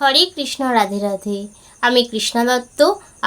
হরে কৃষ্ণ, রাধে রাধে। আমি কৃষ্ণা দত্ত।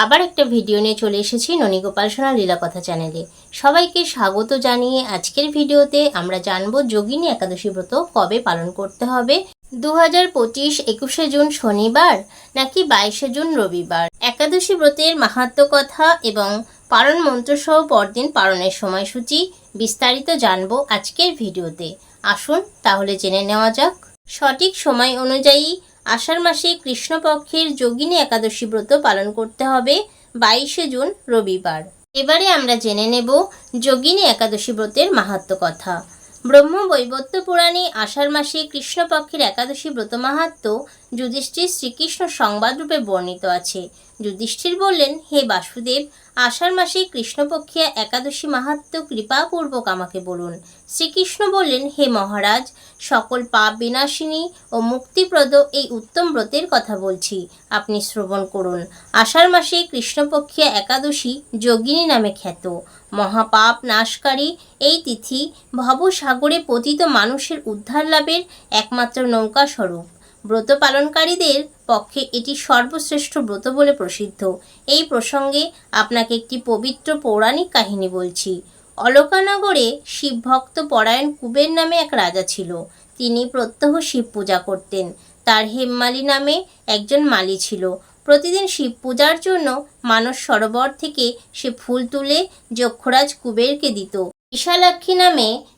আবার একটা ভিডিও নিয়ে চলে এসেছি ননীগোপাল সোনা লীলাকথা চ্যানেলে। সবাইকে স্বাগত জানিয়ে আজকের ভিডিওতে আমরা জানব যোগিনী একাদশী ব্রত কবে পালন করতে হবে? দু হাজার পঁচিশ একুশে জুন শনিবার নাকি বাইশে জুন রবিবার? একাদশী ব্রতের মাহাত্ম্য কথা এবং পালন মন্ত্রসহ পরদিন পালনের সময়সূচি বিস্তারিত জানব আজকের ভিডিওতে। আসুন তাহলে জেনে নেওয়া যাক। সঠিক সময় অনুযায়ী আষাঢ় মাসে কৃষ্ণপক্ষের যোগিনী একাদশী ব্রত পালন করতে হবে বাইশে জুন, রবিবার। এবারে আমরা জেনে নেব যোগিনী একাদশী ব্রতের মাহাত্ম কথা। ব্রহ্ম বৈবত্য পুরাণে আষাঢ় মাসে কৃষ্ণপক্ষের একাদশী ব্রত মাহাত্ম্য যুধিষ্ঠির শ্রীকৃষ্ণ সংবাদরূপে বর্ণিত আছে। যুধিষ্ঠির বললেন, হে বাসুদেব, আষাঢ় মাসে কৃষ্ণপক্ষে একাদশী মাহাত্ম্য কৃপাপূর্বক আমাকে বলুন। শ্রীকৃষ্ণ বললেন, হে মহারাজ, সকল পাপ বিনাশিনী ও মুক্তিপ্রদ এই উত্তম ব্রতের কথা বলছি। আপনি শ্রবণ করুন। আষাঢ় মাসে কৃষ্ণপক্ষে একাদশী যোগিনী নামে খ্যাত। মহাপাপ নাশকারী এই তিথি ভবসাগরে পতিত মানুষের উদ্ধার লাভের একমাত্র নৌকা স্বরূপ ব্রত পালনকারীদের পক্ষে এটি সর্বশ্রেষ্ঠ ব্রত বলে প্রসিদ্ধ। এই প্রসঙ্গে আপনাকে একটি পবিত্র পৌরাণিক কাহিনী বলছি। অলকানগরে শিবভক্ত পরায়ণ কুবের নামে এক রাজা ছিল। তিনি প্রত্যহ শিব পূজা করতেন। তার হেমমালি নামে একজন মালি ছিল। প্রতিদিন শিব পূজার জন্য মানস সরোবর থেকে সে ফুল তুলে যক্ষরাজ কুবেরকে দিত। বিশালাক্ষী নামে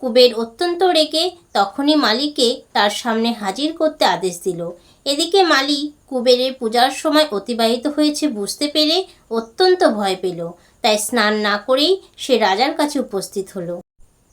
কুবের অত্যন্ত রেগে তখনই মালিকে তার সামনে হাজির করতে আদেশ দিল। এদিকে মালি কুবেরের পূজার সময় অতিবাহিত হয়েছে বুঝতে পেরে অত্যন্ত ভয় পেল। তাই স্নান না করেই সে রাজার কাছে উপস্থিত হলো।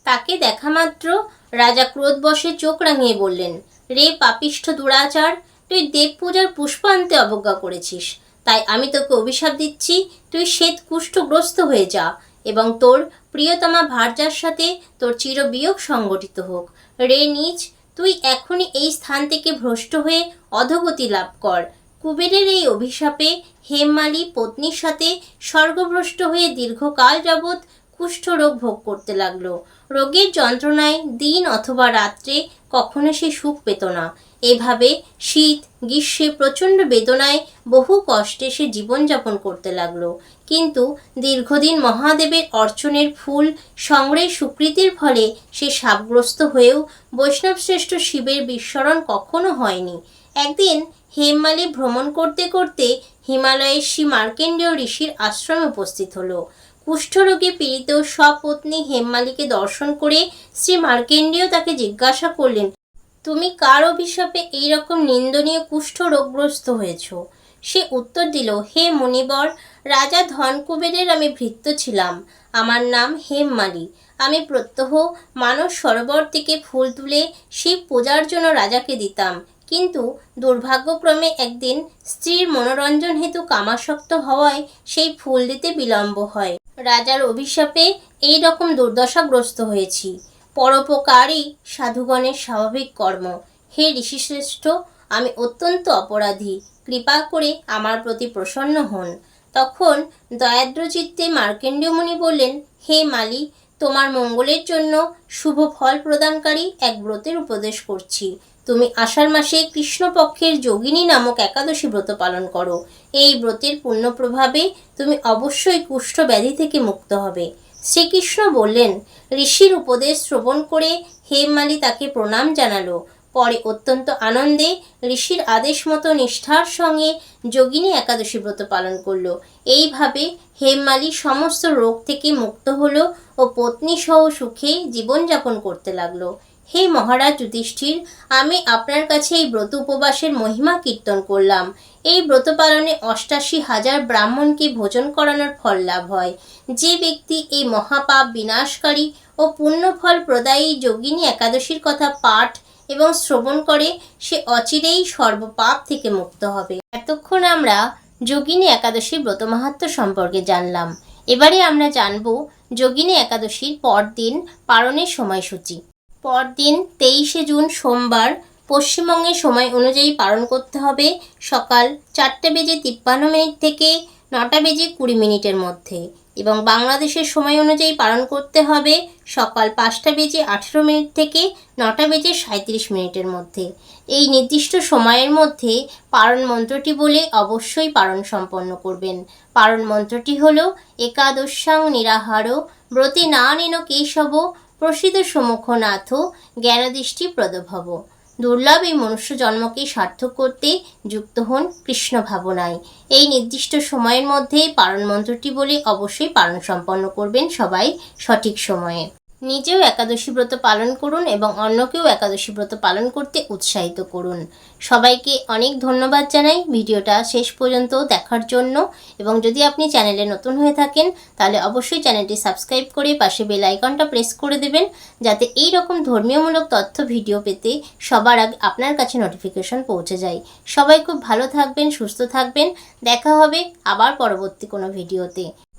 তাকে দেখা মাত্র রাজা ক্রোধ ক্রোধবশে চোখ রাঙিয়ে বললেন, রে পাপিষ্ঠ দুরাচার, তুই দেব পূজার পুষ্প আনতে অবজ্ঞা করেছিস। তাই আমি তোকে অভিশাপ দিচ্ছি, তুই শ্বেত কুষ্ঠগ্রস্ত হয়ে যা এবং তোর প্রিয়তমা ভার্যার সাথে তোর চিরবিয়োগ সংগঠিত হোক। রে নিজ তুই এখনই এই স্থান থেকে ভ্রষ্ট হয়ে অধগতি লাভ কর। কুবেরের এই অভিশাপে হেমমালি পত্নীর সাথে স্বর্গভ্রষ্ট হয়ে দীর্ঘকাল যাবৎ কুষ্ঠরোগ ভোগ করতে লাগল। রোগের যন্ত্রণায় দিন অথবা রাত্রে কখনো সে সুখ পেত না। এভাবে শীত, গ্রীষ্মে প্রচণ্ড বেদনায় বহু কষ্টে সে জীবনযাপন করতে লাগল। কিন্তু দীর্ঘদিন মহাদেবের অর্চনের ফুল সংগ্রহের স্বীকৃতির ফলে সে সাপগ্রস্ত হয়েও বৈষ্ণবশ্রেষ্ঠ শিবের বিস্মরণ কখনো হয়নি। একদিন হেমমালি ভ্রমণ করতে করতে হিমালয়ের শ্রী মার্কেন্ডীয় ঋষির আশ্রমে উপস্থিত হলো। কুষ্ঠরোগে পীড়িত সপত্নী হেমমালিকে দর্শন করে শ্রী মার্কেন্ডীয় তাকে জিজ্ঞাসা করলেন, তুমি কার অভিশাপে এইরকম নিন্দনীয় কুষ্ঠ রোগগ্রস্ত হয়েছ? সে উত্তর দিল, হে মুনিবর, রাজা ধনকুবেরের আমি ভৃত্য ছিলাম। আমার নাম হেমমালি। আমি প্রত্যহ মানস সরোবর থেকে ফুল তুলে শিব পূজার জন্য রাজাকে দিতাম। কিন্তু দুর্ভাগ্যক্রমে একদিন স্ত্রীর মনোরঞ্জন হেতু কামাসক্ত হওয়ায় সেই ফুল দিতে বিলম্ব হয়। রাজার অভিশাপে এই রকম দুর্দশাগ্রস্ত হয়েছি। পরোপকারই সাধুগণের স্বাভাবিক কর্ম। হে ঋষিশ্রেষ্ঠ, আমি অত্যন্ত অপরাধী। কৃপা করে আমার প্রতি প্রসন্ন হন। তখন দয়াদ্রচিত্তে মার্কেন্ডীয় মুনি বললেন, হে মালি, তোমার মঙ্গলের জন্য শুভ ফল প্রদানকারী এক ব্রতের উপদেশ করছি। তুমি আষাঢ় মাসে কৃষ্ণপক্ষের যোগিনী নামক একাদশী ব্রত পালন করো। এই ব্রতের পূর্ণ প্রভাবে তুমি অবশ্যই কুষ্ঠ ব্যাধি থেকে মুক্ত হবে। শ্রীকৃষ্ণ বললেন, ঋষির উপদেশ শ্রবণ করে হেমমালি তাকে প্রণাম জানালো। পরে অত্যন্ত আনন্দে ঋষির আদেশ মতো নিষ্ঠার সঙ্গে যোগিনী একাদশী ব্রত পালন করল। এইভাবে হেমমালি সমস্ত রোগ থেকে মুক্ত হলো ও পত্নী সহ সুখে জীবনযাপন করতে লাগল। হে মহারাজ যুধিষ্ঠির, আমি আপনার কাছে এই ব্রত উপবাসের মহিমা কীর্তন করলাম। এই ব্রত পালনে অষ্টাশি হাজার ব্রাহ্মণকে ভোজন করানোর ফল লাভ হয়। যে ব্যক্তি এই মহাপাপ বিনাশকারী ও পুণ্যফল প্রদায়ী যোগিনী একাদশীর কথা পাঠ এবং শ্রবণ করে, সে অচিরেই সর্বপাপ থেকে মুক্ত হবে। এতক্ষণ আমরা যোগিনী একাদশীর ব্রত মাহাত্ম্য সম্পর্কে জানলাম। এবারে আমরা জানব যোগিনী একাদশীর পরদিন পালনের সময়সূচি। পরদিন তেইশে জুন সোমবার পশ্চিমবঙ্গের সময় অনুযায়ী পালন করতে হবে সকাল চারটে বেজে তিপ্পান্ন মিনিট থেকে নটা বেজে কুড়ি মিনিটের মধ্যে এবং বাংলাদেশের সময় অনুযায়ী পালন করতে হবে সকাল পাঁচটা বেজে আঠেরো মিনিট থেকে নটা বেজে সাঁত্রিশ মিনিটের মধ্যে। এই নির্দিষ্ট সময়ের মধ্যে পারণ মন্ত্রটি বলে অবশ্যই পারণ সম্পন্ন করবেন। পারণ মন্ত্রটি হল একাদশাং নিরাহার ব্রতে না নেন কেশব প্রসিদ্ধ সমুখনাথ জ্ঞানদৃষ্টি প্রদভব। দুর্লভ এই মনুষ্য জন্মকে সার্থক করতে যুক্ত হন কৃষ্ণ ভাবনায়। এই নির্দিষ্ট সময়ের মধ্যে পারণ মন্ত্রটি বলে অবশ্যই পারণ সম্পন্ন করবেন সবাই সঠিক সময়ে। নিজেও একাদশী ব্রত পালন করুন এবং অন্যকেও একাদশী ব্রত পালন করতে উৎসাহিত করুন। সবাইকে অনেক ধন্যবাদ জানাই। ভিডিওটা শেষ পর্যন্ত দেখার জন্য এবং যদি আপনি চ্যানেলে নতুন হয়ে থাকেন, তাহলে অবশ্যই চ্যানেলটি সাবস্ক্রাইব করে পাশে বেল আইকনটা প্রেস করে দেবেন যাতে এই রকম ধর্মীয়মূলক তথ্য ভিডিও পেতে সবার আগে আপনার কাছে নোটিফিকেশন পৌঁছে যায়। সবাই খুব ভালো থাকবেন, সুস্থ থাকবেন। দেখা হবে আবার পরবর্তী কোনো ভিডিওতে।